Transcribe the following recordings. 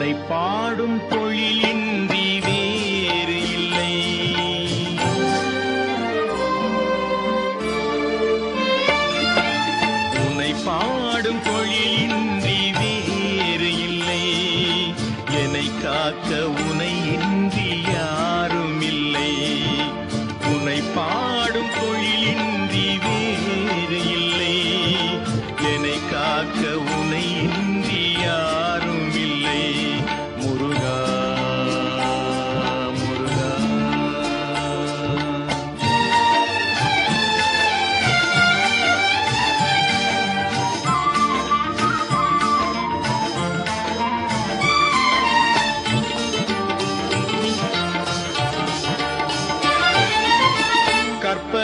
உன்னை பாடும் தொழிலின்றி வேறு இல்லை. உன்னை பாடும் தொழிலின்றி வேறு இல்லை. என்னை காக்க உனை இன்றி யாரும் இல்லை. உன்னை பாடும் தொழிலின்றி வேறு இல்லை. என்னை காக்க உனை இன்றி யாரும் இல்லை.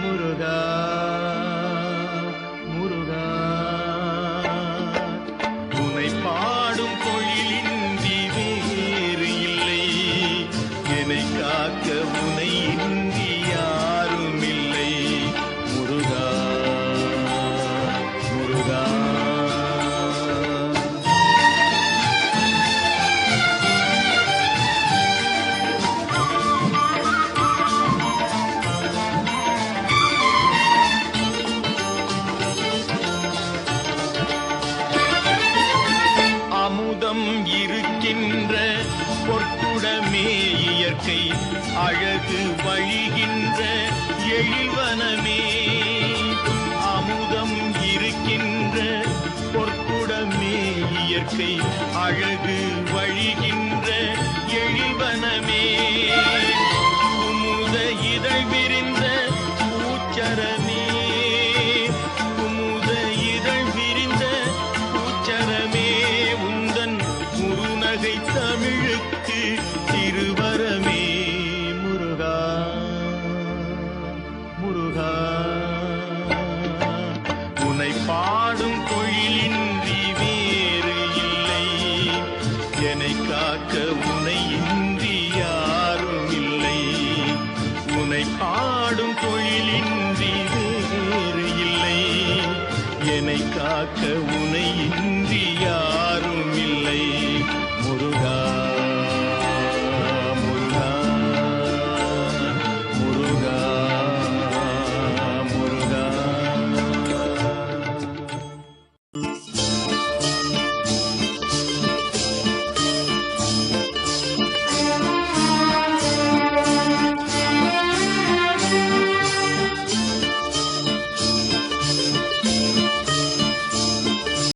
முருகா பொற்குடமே இயற்கை அழகு வழிகின்ற எழிவனமே அமுதம் இருக்கின்ற பொற்குடமே இயற்கை அழகு வழிகின்ற எழிவனமே என்னை காக்க உனை இந்தியா.